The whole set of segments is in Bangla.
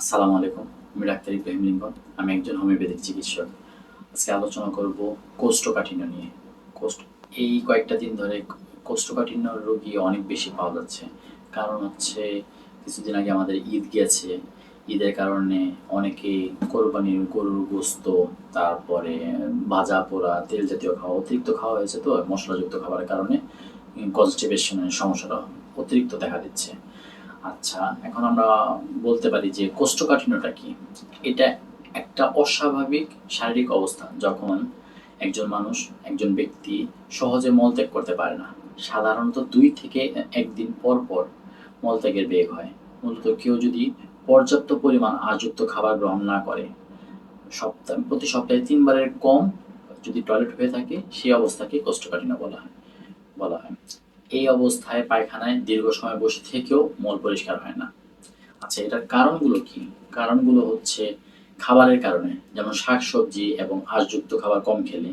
আসসালামু আলাইকুম, আমি ডাক্তার ইব্রাহিম লিঙ্গন, আমি একজন হোমিওপ্যাথিক চিকিৎসক। আজকে আলোচনা করব কোষ্ঠকাঠিন্য নিয়ে। কোষ্ঠ এই কয়েকটা দিন ধরে কোষ্ঠকাঠিন্য রোগী অনেক বেশি পাওয়া যাচ্ছে। কারণ হচ্ছে কিছুদিন আগে আমাদের ঈদ গেছে। ঈদের কারণে অনেকে কোরবানির গরুর গোস্ত, তারপরে ভাজা পোড়া, তেল জাতীয় খাওয়া, অতিরিক্ত খাওয়া হয়েছে তো, মশলাযুক্ত খাবারের কারণে কনস্টিপেশনের সমস্যাটা অতিরিক্ত দেখা দিচ্ছে। আচ্ছা এখন আমরা বলতে পারি যে কোষ্ঠকাঠিন্যটা কি? এটা একটা অস্বাভাবিক শারীরিক অবস্থা যখন একজন মানুষ, একজন ব্যক্তি সহজে মলত্যাগ করতে পারে না। সাধারণত দুই থেকে একদিন পর পর মলত্যাগের বেগ হয়। মূলত কেউ যদি পর্যাপ্ত পরিমাণ আযুক্ত খাবার গ্রহণ না করে, সপ্তাহ, প্রতি সপ্তাহে তিনবারের কম যদি টয়লেট হয়ে থাকে, সেই অবস্থাকে কোষ্ঠকাঠিন্য বলা হয় বলা হয়। এই অবস্থায় পায়খানায় দীর্ঘ সময় বসে থেকেও মল পরিষ্কার হয় না। আচ্ছা এটার কারণগুলো কি? কারণগুলো হচ্ছে খাবারের কারণে, যেমন শাকসবজি এবং আঁশযুক্ত খাবার কম খেলে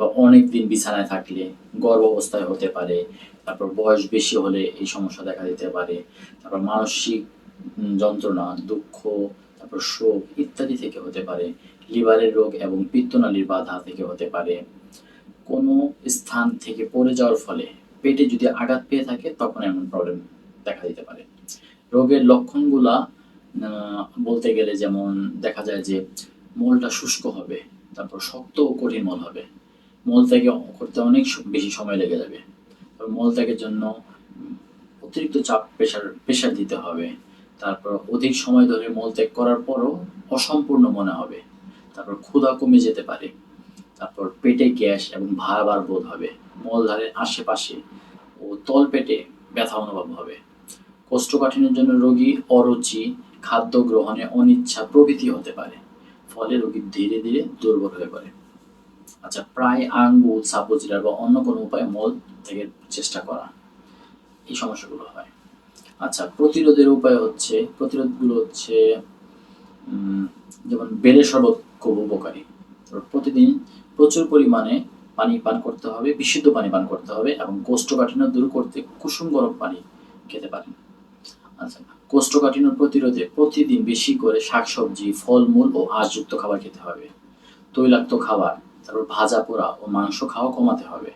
বা অনেক দিন বিছানায় থাকলে গর্ভ অবস্থায় হতে পারে, তারপর বয়স বেশি হলে এই সমস্যা দেখা দিতে পারে, তারপর মানসিক যন্ত্রণা, দুঃখ, তারপর শোক ইত্যাদি থেকে হতে পারে, লিভারের রোগ এবং পিত্তনালীর বাধা থেকে হতে পারে। কোনো স্থান থেকে পড়ে যাওয়ার ফলে পেটে যদি আঘাত পেয়ে থাকে, তখন এমন প্রবলেম দেখা দিতে পারে। রোগের লক্ষণগুলা বলতে গেলে যেমন দেখা যায় যে মলটা শুষ্ক হবে, তারপর শক্ত ও কঠিন মল হবে। মল ত্যাগে করতে অনেক বেশি সময় লেগে যাবে। মল ত্যাগের জন্য অতিরিক্ত চাপ প্রেশার প্রেশার দিতে হবে। তারপর অধিক সময় ধরে মল ত্যাগ করার পরও অসম্পূর্ণ মনে হবে। তারপর ক্ষুধা কমে যেতে পারে। তারপর পেটে গ্যাস এবং ভার বোধ হবে। মলদ্বারের আশেপাশে ও তলপেটে ব্যথা অনুভব হবে। কোষ্ঠকাঠিন্যের জন্য রোগী অরুচি, খাদ্য গ্রহণে অনিচ্ছা প্রভৃতি হতে পারে, ফলে রোগী ধীরে ধীরে দুর্বল হয়ে পড়ে। আচ্ছা প্রায় আঙ্গুল সাপোজিটার বা অন্য কোনো উপায়ে মল থেকে চেষ্টা করা, এই সমস্যাগুলো হয়। আচ্ছা প্রতিরোধের উপায় হচ্ছে, প্রতিরোধগুলো হচ্ছে যেমন বেলের শরবত খুব উপকারী। প্রতিদিন প্রচুর পরিমাণে পানি পান করতে হবে, বিশুদ্ধ পানি পান করতে হবে এবং কোষ্ঠকাঠিন্য দূর করতে কুসুম গরম পানি খেতে পারেন। আচ্ছা কোষ্ঠকাঠিন্য প্রতিরোধে প্রতিদিন বেশি করে শাকসবজি, ফলমূল ও আঁশযুক্ত খাবার খেতে হবে। তৈলাক্ত খাবার, তারপর ভাজা পোড়া ও মাংস খাওয়া কমাতে হবে।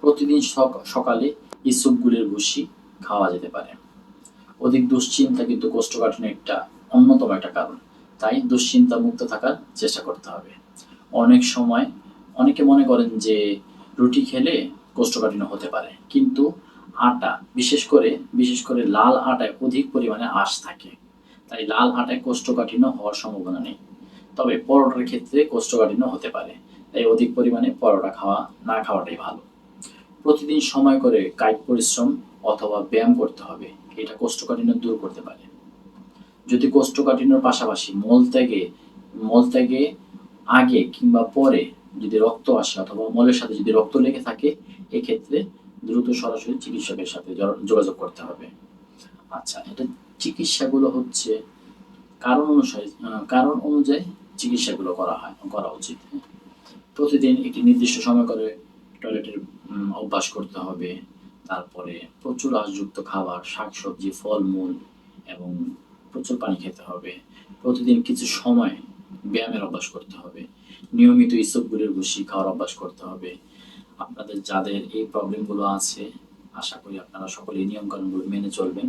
প্রতিদিন সক- সকালে ইসুপগুলির ভুসি খাওয়া যেতে পারে। অধিক দুশ্চিন্তা কিন্তু কোষ্ঠকাঠিন্য একটা অন্যতম একটা কারণ। তাই দুশ্চিন্তা মুক্ত থাকার চেষ্টা করতে হবে। অনেক সময় অনেকে মনে করেন যে রুটি খেলে কোষ্ঠকাঠিন্য হতে পারে, কিন্তু আটা, বিশেষ করে বিশেষ করে লাল আটায় অধিক পরিমাণে আঁশ থাকে। তাই লাল আটায় কোষ্ঠকাঠিন্য হওয়ার সম্ভাবনা নেই। তবে পরোটার ক্ষেত্রে কোষ্ঠকাঠিন্য হতে পারে, তাই অধিক পরিমাণে পরোটা খাওয়া, না খাওয়াটাই ভালো। প্রতিদিন সময় করে কায়িক পরিশ্রম অথবা ব্যায়াম করতে হবে, এটা কোষ্ঠকাঠিন্য দূর করতে পারে। যদি কোষ্ঠকাঠিন্যর পাশাপাশি মলত্যাগে মলত্যাগে আগে কিংবা পরে যদি রক্ত আসে অথবা মলের সাথে যদি রক্ত লেগে থাকে, এক্ষেত্রে দ্রুত সরাসরি চিকিৎসকের সাথে যোগাযোগ করতে হবে। আচ্ছা এটা চিকিৎসাগুলো হচ্ছে কারণ অনুসারে কারণ অনুযায়ী চিকিৎসাগুলো করা হয়, করা উচিত। প্রতিদিন একটি নির্দিষ্ট সময় করে টয়লেটের অভ্যাস করতে হবে। তারপরে প্রচুর আঁশযুক্ত খাবার, শাকসবজি, ফলমূল এবং প্রচুর পানি খেতে হবে। প্রতিদিন কিছু সময় ব্যায়ামের অভ্যাস করতে হবে। নিয়মিত ইসবগুলির ভুষি খাওয়ার অভ্যাস করতে হবে। আপনাদের যাদের এই প্রবলেমগুলো আছে, আশা করি আপনারা সকলে এই নিয়মকানুনগুলো মেনে চলবেন।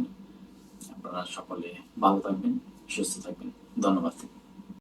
আপনারা সকলে ভালো থাকবেন, সুস্থ থাকবেন। ধন্যবাদ।